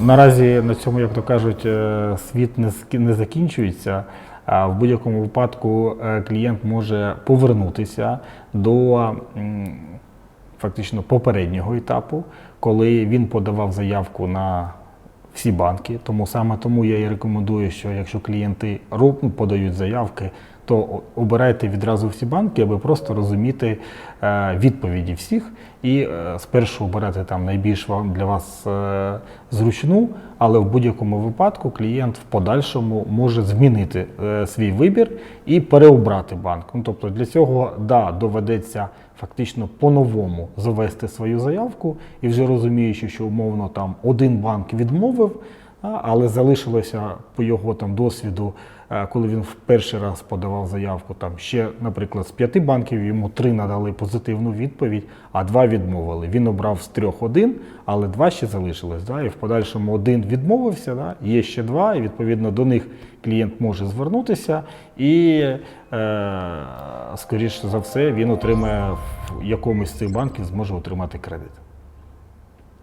Наразі на цьому, як то кажуть, е, світ не закінчується. А в будь-якому випадку е, клієнт може повернутися до фактично попереднього етапу, коли він подавав заявку на всі банки. Тому саме тому я і рекомендую, що якщо клієнти ну, подають заявки, то обирайте відразу всі банки, аби просто розуміти е, відповіді всіх і е, спершу обирати там найбільш вам для вас е, зручну, але в будь-якому випадку клієнт в подальшому може змінити свій вибір і переобрати банк. Ну, тобто для цього да, доведеться фактично по-новому завести свою заявку і вже розуміючи, що умовно там один банк відмовив, але залишилося по його там досвіду, е, коли він в перший раз подавав заявку, там ще, наприклад, з п'яти банків йому три надали позитивну відповідь, а два відмовили. Він обрав з трьох один, але два ще залишилось. Да? І в подальшому один відмовився, да? є ще два, і відповідно до них клієнт може звернутися, і е, скоріше за все він отримає в якомусь з цих банків зможе отримати кредит.